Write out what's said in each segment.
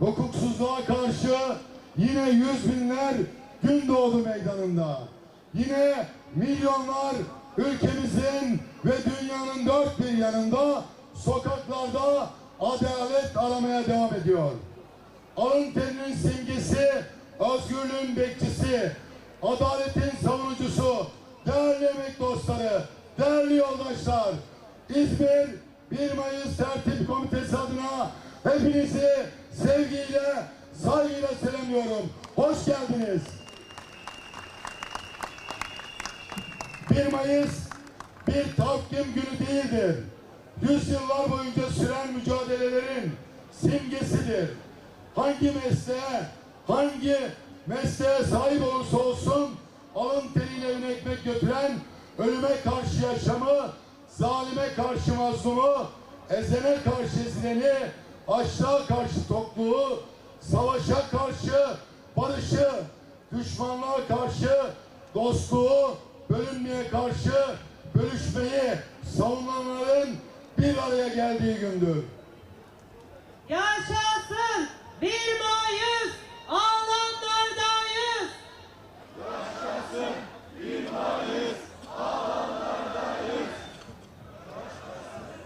hukuksuzluğa karşı yine yüz binler gün doğdu meydanında. Yine milyonlar ülkemizin ve dünyanın dört bir yanında sokaklarda adalet aramaya devam ediyor. Alın terinin simgesi, özgürlüğün bekçisi, adaletin savunucusu, değerli emek dostları, değerli yoldaşlar, İzmir 1 Mayıs Tertip Komitesi adına hepinizi sevgiyle, saygıyla selamlıyorum. Hoş geldiniz. 1 Mayıs bir takvim günü değildir. Yüzyıllar boyunca süren mücadelelerin simgesidir. Hangi mesleğe, hangi mesleğe sahip olursa olsun alın teriyle evine ekmek götüren ölüme karşı yaşamı, zalime karşı mazlumu, ezene karşı ezileni, açlığa karşı tokluğu, savaşa karşı barışı, düşmanlığa karşı dostluğu, bölünmeye karşı bölüşmeyi savunanların bir araya geldiği gündür. Yaşasın! 1 Mayıs! Alanlardayız.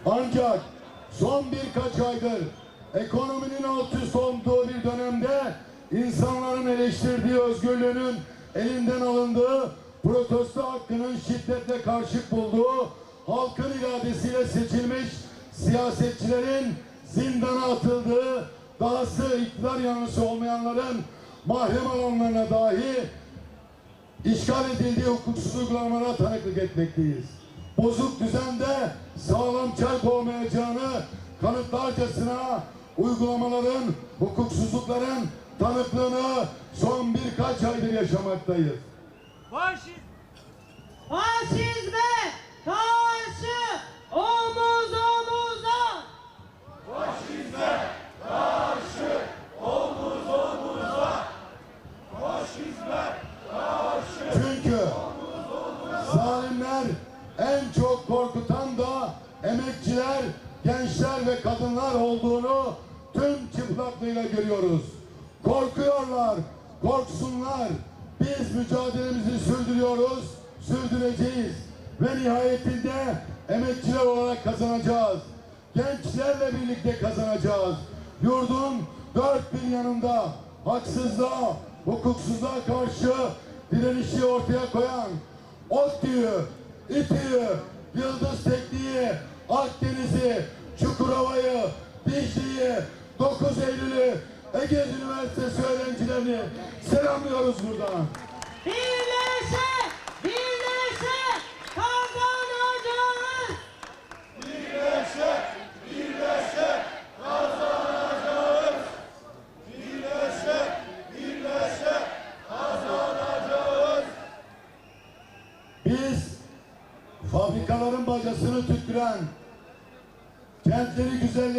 Ancak son birkaç aydır ekonominin alt üst olduğu bir dönemde insanların eleştirdiği özgürlüğünün elinden alındığı, protesto hakkının şiddetle karşılık bulduğu, halkın iradesiyle seçilmiş siyasetçilerin zindana atıldığı, dahası iktidar yanlısı olmayanların mahrem alanlarına dahi işgal edildiği hukuksuz uygulamalara tanıklık etmekteyiz. Bozuk düzende sağlam çark olmayacağını kanıtlarcasına uygulamaların, hukuksuzlukların tanıklığını son birkaç aydır yaşamaktayız. Faşist Faşizme karşı omuz omuza. Çünkü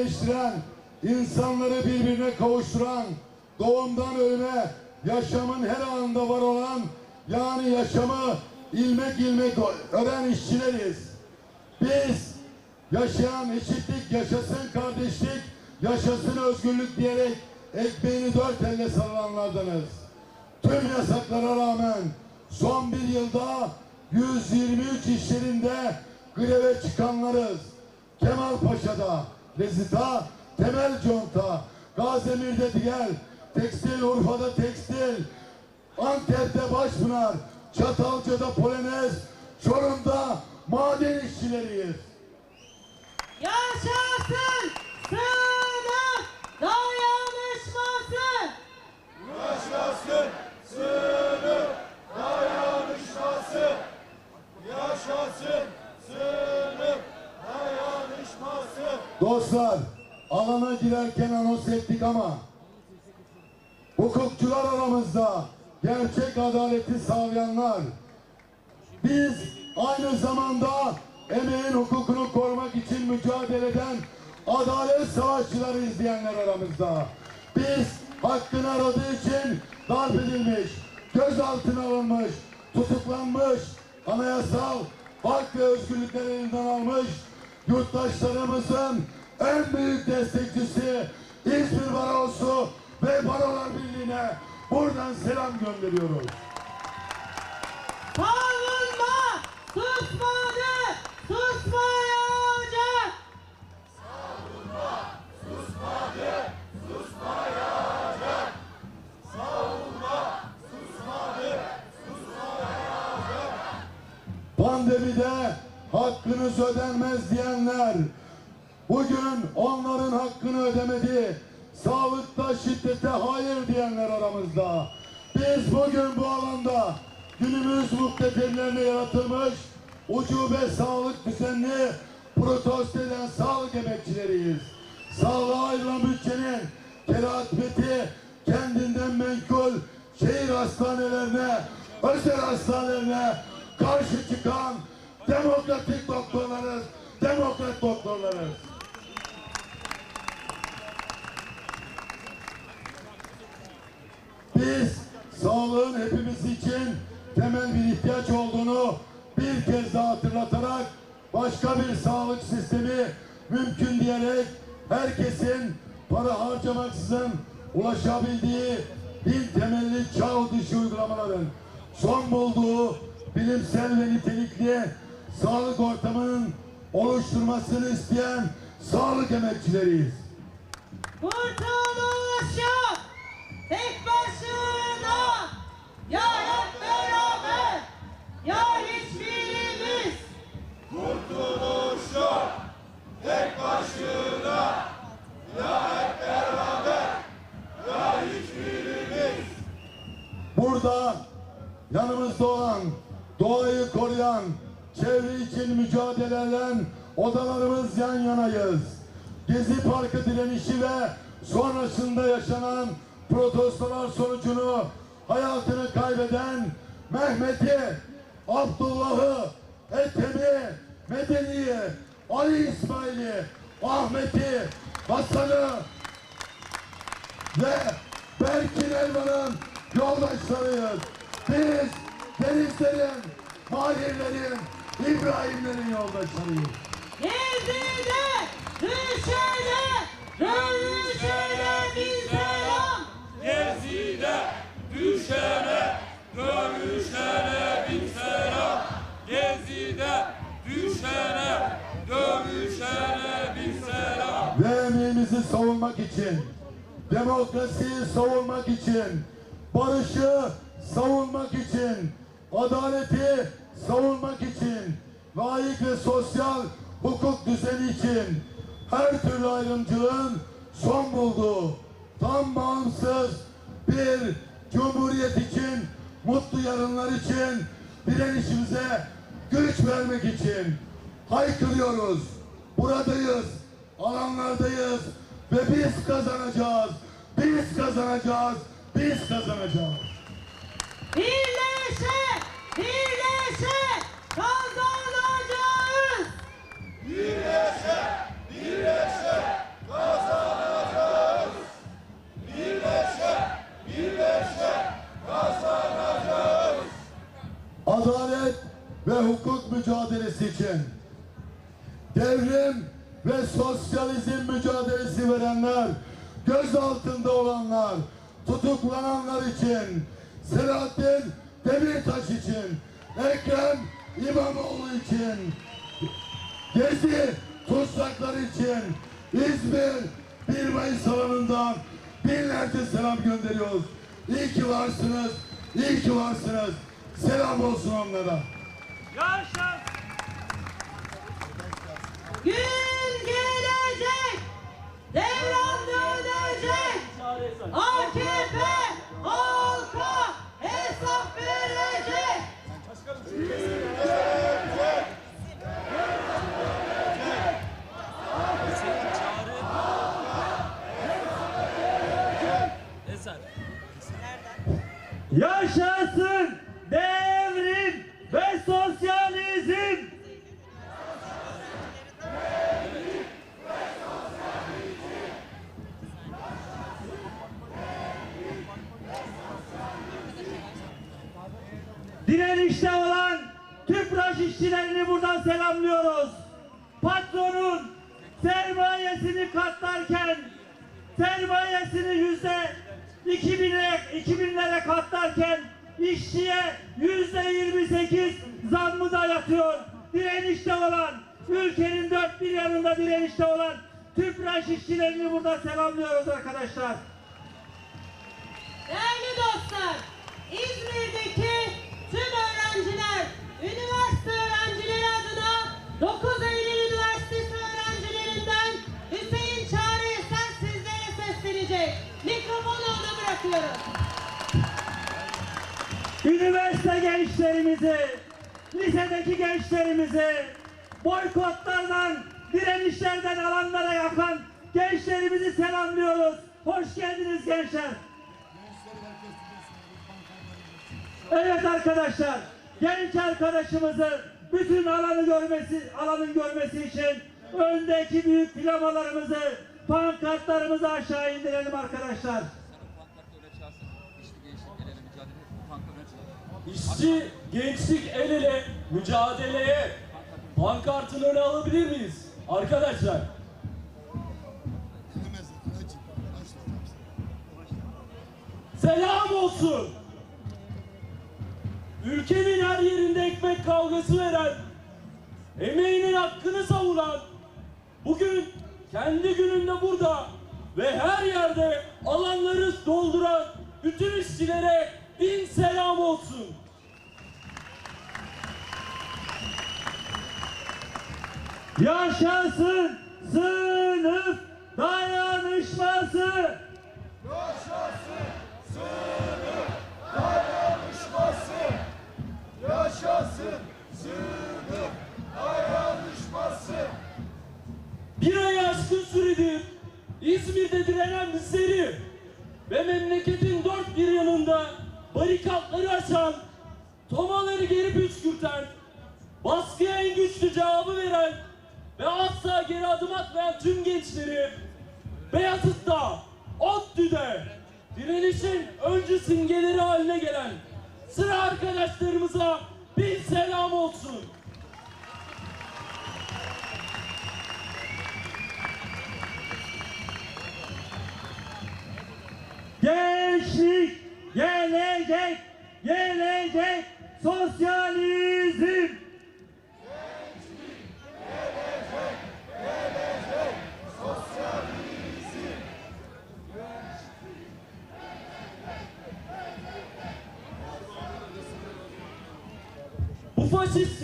güzelleştiren, insanları birbirine kavuşturan, doğumdan ölüme, yaşamın her anında var olan, yani yaşamı ilmek ilmek öğren işçileriz. Biz yaşayan eşitlik, yaşasın kardeşlik, yaşasın özgürlük diyerek ekmeğini dört elle sarılanlardanız. Tüm yasaklara rağmen son bir yılda 123 iş yerinde greve çıkanlarız. Kemalpaşa'da, Rezita, Temel Conta, Gazemir'de diğer, Tekstil Urfa'da tekstil, Antep'te Başpınar, Çatalca'da Polonez, Çorum'da maden işçileriyiz. Yaşasın sınıf dayanışması. Yaşasın sınıf dayanışması. Yaşasın sınıf dayanışması. Dostlar, alana girerken anons ettik ama hukukçular aramızda gerçek adaleti sağlayanlar biz aynı zamanda emeğin hukukunu korumak için mücadele eden adalet savaşçıları izleyenler aramızda. Biz hakkını aradığı için darp edilmiş, gözaltına alınmış, tutuklanmış, anayasal hak ve özgürlükler elinden almış yurttaşlarımızın en büyük destekçisi İzmir Barosu ve Barolar Birliği'ne buradan selam gönderiyoruz. Savunma hakkınız ödenmez diyenler bugün onların hakkını ödemedi. Sağlıkta şiddete hayır diyenler aramızda. Biz bugün bu alanda günümüz muhtedirlerine yaratılmış ucube sağlık düzenini protesto eden sağlık emekçileriyiz. Sağlığa ayrılan bütçenin keratmeti kendinden menkul şehir hastanelerine, özel hastanelerine karşı çıkan demokratik doktorlarız, demokrat doktorlarız. Biz sağlığın hepimiz için temel bir ihtiyaç olduğunu bir kez daha hatırlatarak başka bir sağlık sistemi mümkün diyerek herkesin para harcamaksızın ulaşabildiği din temelli çağ dışı uygulamaların son bulduğu bilimsel ve nitelikli sağlık ortamının oluşturmasını isteyen sağlık emekçileriyiz. Kurtuluş yok. Tek başına. Ya hep beraber. Ya hiçbirimiz. Kurtuluş yok. Tek başına. Ya hep beraber. Ya hiçbirimiz. Burada yanımızda olan, doğayı koruyan, çevre için mücadele eden odalarımız yan yanayız. Gezi Parkı direnişi ve sonrasında yaşanan protestolar sonucunu hayatını kaybeden Mehmet'i, Abdullah'ı, Ethem'i, Medeni'yi, Ali İsmail'i, Ahmet'i, Hasan'ı, ve Berkin Elvan'ın yoldaşlarıyız. Biz Denizlerin, Mahirlerin, İbrahimlerin yoldaşlarıyız. Gezide, düşene, dönüşene bir selam. Gezide düşene, dövüşene bin selam. Gezide düşene, dövüşene bin selam. Ve emeğimizi savunmak için, demokrasiyi savunmak için, barışı savunmak için, adaleti savunmak için, layık ve sosyal hukuk düzeni için, her türlü ayrımcılığın son bulduğu, tam bağımsız bir cumhuriyet için, mutlu yarınlar için, direnişimize güç vermek için haykırıyoruz. Buradayız, alanlardayız ve biz kazanacağız. Biz kazanacağız. Biz kazanacağız. Birleşe, birleşe kazanacağız. Birleşe, birleşe kazanacağız. Birleşe, birleşe kazanacağız. Adalet ve hukuk mücadelesi için devrim ve sosyalizm mücadelesi verenler, gözaltında olanlar, tutuklananlar için, Selahattin Demirtaş için, Ekrem İmamoğlu için, Gezi tutsakları için İzmir 1 Mayıs alanından binlerce selam gönderiyoruz. İyi ki varsınız, iyi ki varsınız. Selam olsun onlara. Yaşasın! Gün gelecek, devran dönecek. AKP halka 28 zammı da yatıyor. Direnişte olan, ülkenin dört bir yanında direnişte olan Tüpraş işçilerini burada selamlıyoruz arkadaşlar. Değerli dostlar, İzmir'deki tüm öğrenciler, üniversite öğrencileri adına 9 Eylül Üniversitesi öğrencilerinden Hüseyin Çağrı Esen sizlere seslenecek. Mikrofonu ona bırakıyorum. Üniversite gençlerimizi, lisedeki gençlerimizi, boykotlardan, direnişlerden alanlara yakan gençlerimizi selamlıyoruz. Hoş geldiniz gençler. Evet arkadaşlar, genç arkadaşımızı bütün alanı görmesi, alanın görmesi için öndeki büyük plamalarımızı, pankartlarımızı aşağı indirelim arkadaşlar. İşçi, gençlik el ele mücadeleye pankartını öne alabilir miyiz? Arkadaşlar. Selam olsun. Ülkenin her yerinde ekmek kavgası veren, emeğinin hakkını savunan, bugün kendi gününde burada ve her yerde alanları dolduran bütün işçilere bin selam olsun. Yaşasın sınıf dayanışması. Yaşasın sınıf dayanışması. Yaşasın sınıf dayanışması. Bir ay aşkın süredir İzmir'de direnen bizleri ve memleketin dört bir yanında barikatları açan, tomaları geri püskürten, baskıya en güçlü cevabı veren ve asla geri adım atmayan tüm gençleri Beyazıt'ta, ODTÜ'de direnişin öncü simgeleri haline gelen sıra arkadaşlarımıza bir selam olsun. Gençlik, gelecek, gelecek, sosyalizm.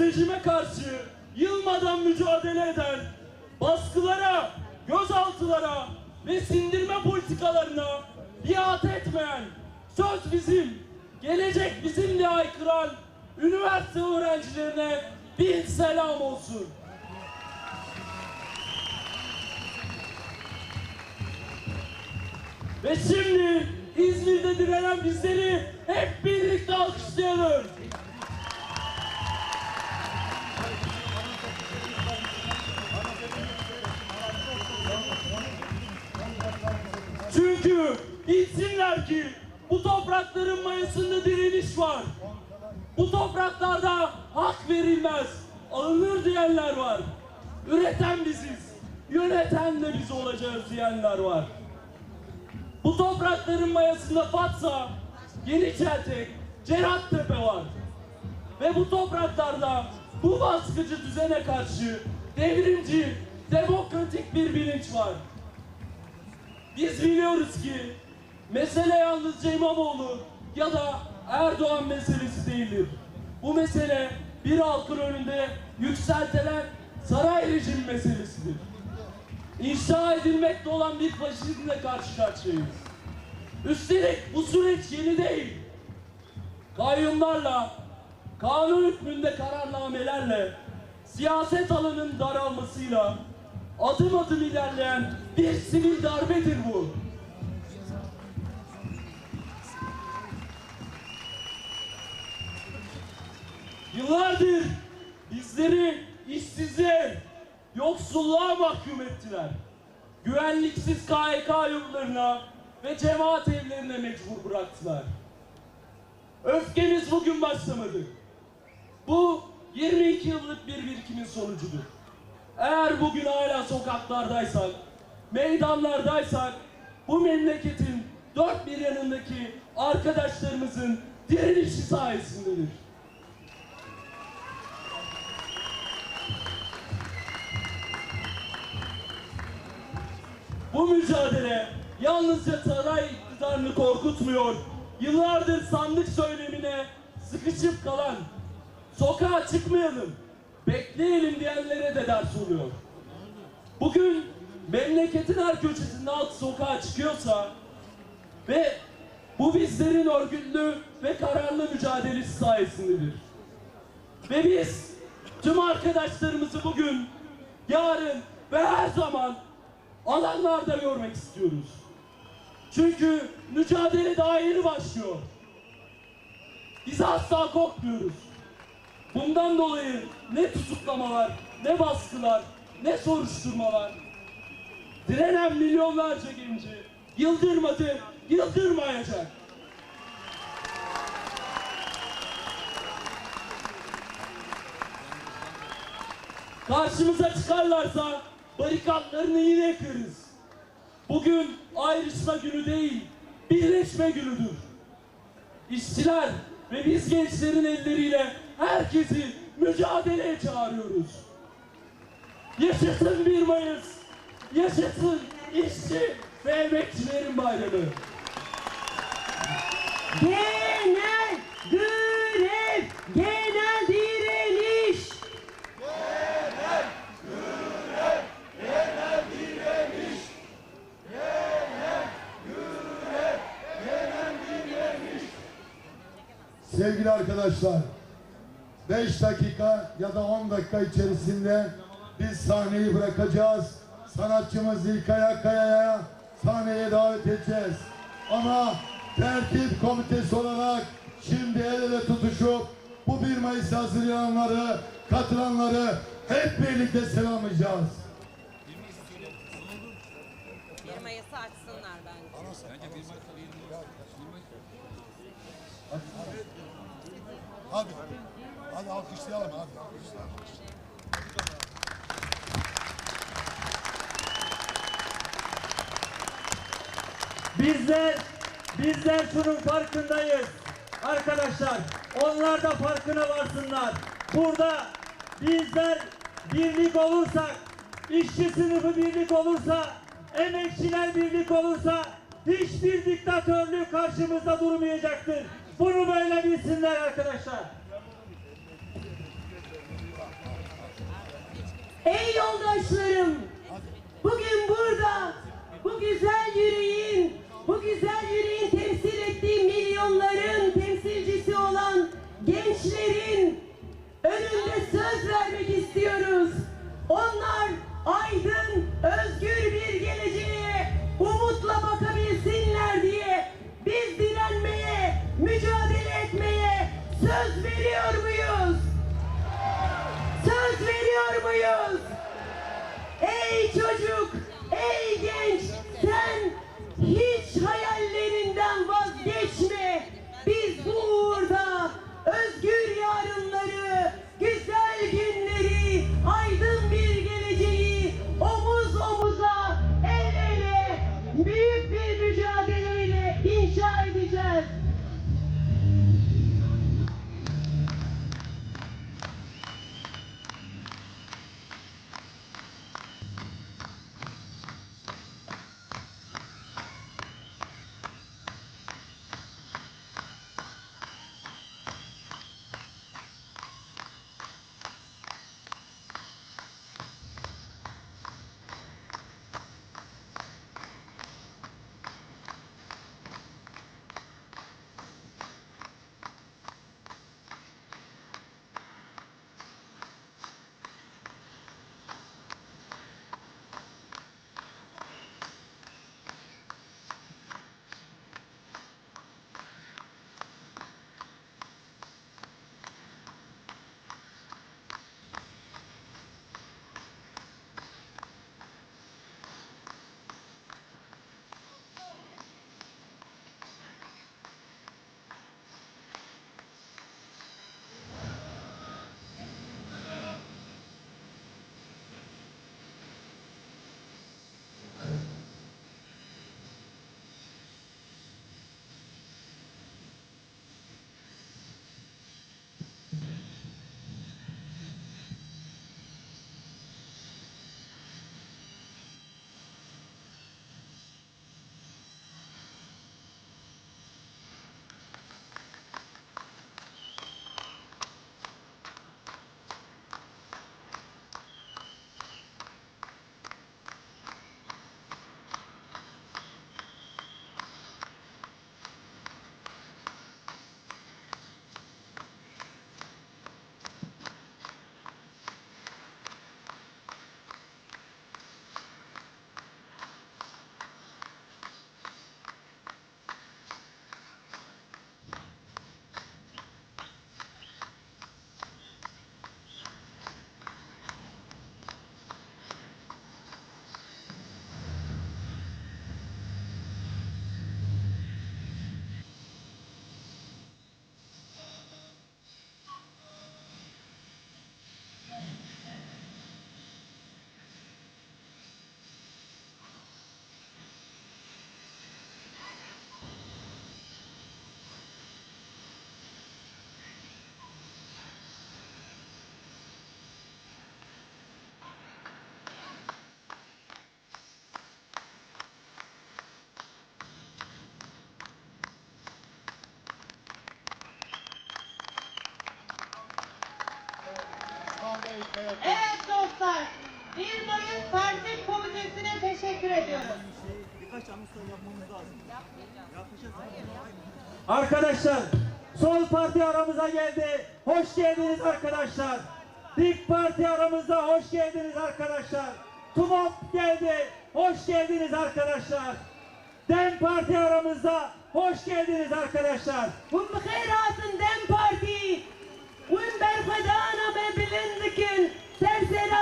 Rejime karşı yılmadan mücadele eden, baskılara, gözaltılara ve sindirme politikalarına biat etmeyen, söz bizim, gelecek bizim diye aykıran üniversite öğrencilerine bin selam olsun. Ve şimdi İzmir'de direnen bizleri hep birlikte alkışlayalım. Çünkü bilsinler ki bu toprakların mayasında direniş var. Bu topraklarda hak verilmez, alınır diyenler var. Üreten biziz, yöneten de biz olacağız diyenler var. Bu toprakların mayasında Fatsa, Yeniçertek, Cerattepe var. Ve bu topraklarda bu baskıcı düzene karşı devrimci, demokratik bir bilinç var. Biz biliyoruz ki mesele yalnızca İmamoğlu ya da Erdoğan meselesi değildir. Bu mesele bir halkın önünde yükseltilen saray rejimi meselesidir. İnşa edilmekte olan bir faşizmle karşı karşıyayız. Üstelik bu süreç yeni değil. Kayyumlarla, kanun hükmünde kararnamelerle, siyaset alanının daralmasıyla adım adım ilerleyen bir sivil darbedir bu. Yıllardır bizleri işsizliğe, yoksulluğa mahkum ettiler. Güvenliksiz KHK yurtlarına ve cemaat evlerine mecbur bıraktılar. Öfkemiz bugün başlamadı. Bu 22 yıllık bir birikimin sonucudur. Eğer bugün hala sokaklardaysak, meydanlardaysak bu memleketin dört bir yanındaki arkadaşlarımızın direnişi sayesindedir. Bu mücadele yalnızca saray iktidarını korkutmuyor, yıllardır sandık söylemine sıkışıp kalan, sokağa çıkmayalım, bekleyelim diyenlere de ders oluyor. Bugün memleketin her köşesinde halk sokağa çıkıyorsa ve bu bizlerin örgütlü ve kararlı mücadelesi sayesindedir. Ve biz tüm arkadaşlarımızı bugün, yarın ve her zaman alanlarda görmek istiyoruz. Çünkü mücadele daha yeni başlıyor. Biz asla korkmuyoruz. Bundan dolayı ne tutuklamalar, ne baskılar, ne soruşturmalar. Direnen milyonlarca genci yıldırmadı, yıldırmayacak. Karşımıza çıkarlarsa barikatlarını yine kırarız. Bugün ayrışma günü değil, birleşme günüdür. İşçiler ve biz gençlerin elleriyle herkesi mücadeleye çağırıyoruz. Yaşasın 1 Mayıs, yaşasın işçi ve emekçilerin bayramı. Genel grev, genel direniş. Sevgili arkadaşlar, 5 dakika ya da 10 dakika içerisinde biz sahneyi bırakacağız. Sanatçımız İlkaya Kaya'ya sahneye davet edeceğiz. Ama tertip komitesi olarak şimdi el ele tutuşup bu 1 Mayıs hazırlayanları, katılanları hep birlikte selamlayacağız. 1 Mayıs'ı açsınlar bence. Hadi. Hadi alkışlayalım hadi. Bizler, bizler şunun farkındayız. Arkadaşlar, onlar da farkına varsınlar. Burada bizler birlik olursak, işçi sınıfı birlik olursa, emekçiler birlik olursa, hiçbir diktatörlük karşımızda durmayacaktır. Bunu böyle bilsinler arkadaşlar. Ey yoldaşlarım, bugün burada bu güzel yüreğin, bu güzel yüreğin temsil ettiği milyonların temsilcisi olan gençlerin İl Mayıs Parti Komitesi'ne teşekkür ediyoruz. Arkadaşlar sol parti aramıza geldi. Hoş geldiniz arkadaşlar. Dik parti aramızda hoş geldiniz arkadaşlar. TUMOP geldi. Hoş geldiniz arkadaşlar. DEM Parti aramızda. Hoş geldiniz arkadaşlar. Hum khairasın DEM Parti. Hum berfedana ben bilindikin. Sersera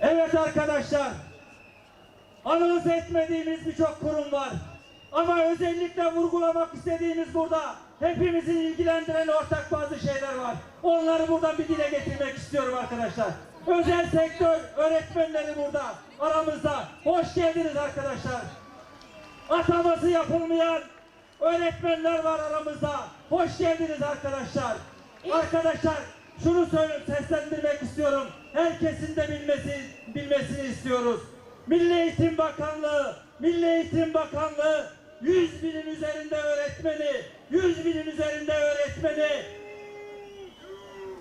Evet arkadaşlar. Anons etmediğimiz birçok kurum var. Ama özellikle vurgulamak istediğimiz burada hepimizin ilgilendiren ortak bazı şeyler var. Onları buradan bir dile getirmek istiyorum arkadaşlar. Özel sektör öğretmenleri burada aramızda. Hoş geldiniz arkadaşlar. Ataması yapılmayan öğretmenler var aramızda. Hoş geldiniz arkadaşlar. Arkadaşlar şunu söyleyip seslendirmek istiyorum. Herkesin de bilmesi, bilmesini istiyoruz. Milli Eğitim Bakanlığı, Milli Eğitim Bakanlığı 100 binin üzerinde öğretmeni, 100 binin üzerinde öğretmeni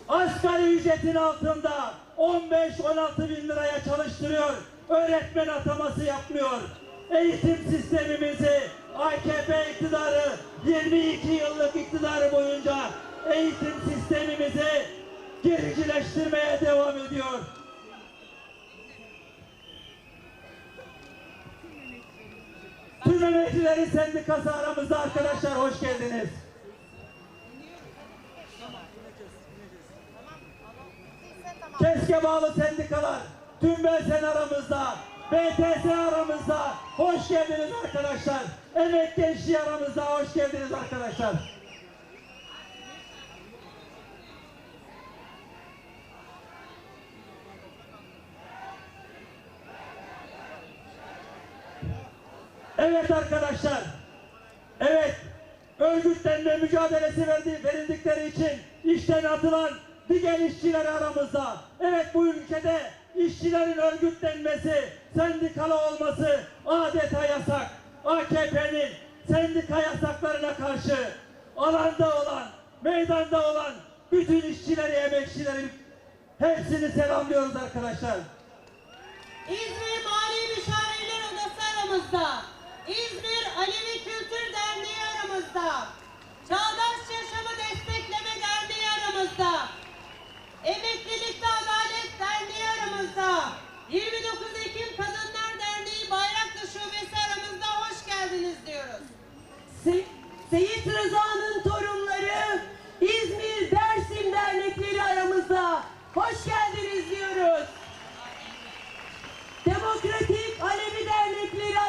asgari ücretin altında 15-16 bin liraya çalıştırıyor. Öğretmen ataması yapmıyor. Eğitim sistemimizi AKP iktidarı 22 yıllık iktidarı boyunca eğitim sistemimizi gericileştirmeye devam ediyor. Tüm emeklilerin sendikası aramızda arkadaşlar hoş geldiniz. Keşke bağlı sendikalar, tüm BSN aramızda, BTS aramızda, hoş geldiniz arkadaşlar. Emek gençliği aramızda, hoş geldiniz arkadaşlar. Evet arkadaşlar, evet örgütlenme mücadelesi verdi, verildikleri için işten atılan diğer işçiler aramızda. Evet bu ülkede işçilerin örgütlenmesi, sendikalı olması adeta yasak. AKP'nin sendika yasaklarına karşı alanda olan, meydanda olan bütün işçileri, emekçileri hepsini selamlıyoruz arkadaşlar. İzmir Mali Müşavirler Odası aramızda. İzmir Alevi Kültür Derneği aramızda. Çağdaş Yaşamı Destekleme Derneği aramızda. Emeklilikte aramızda. 29 Ekim Kadınlar Derneği Bayraklı Şubesi aramızda hoş geldiniz diyoruz. Se Seyit Rıza'nın torunları İzmir Dersim Dernekleri aramızda. Hoş geldiniz diyoruz. Demokratik Alevi Dernekleri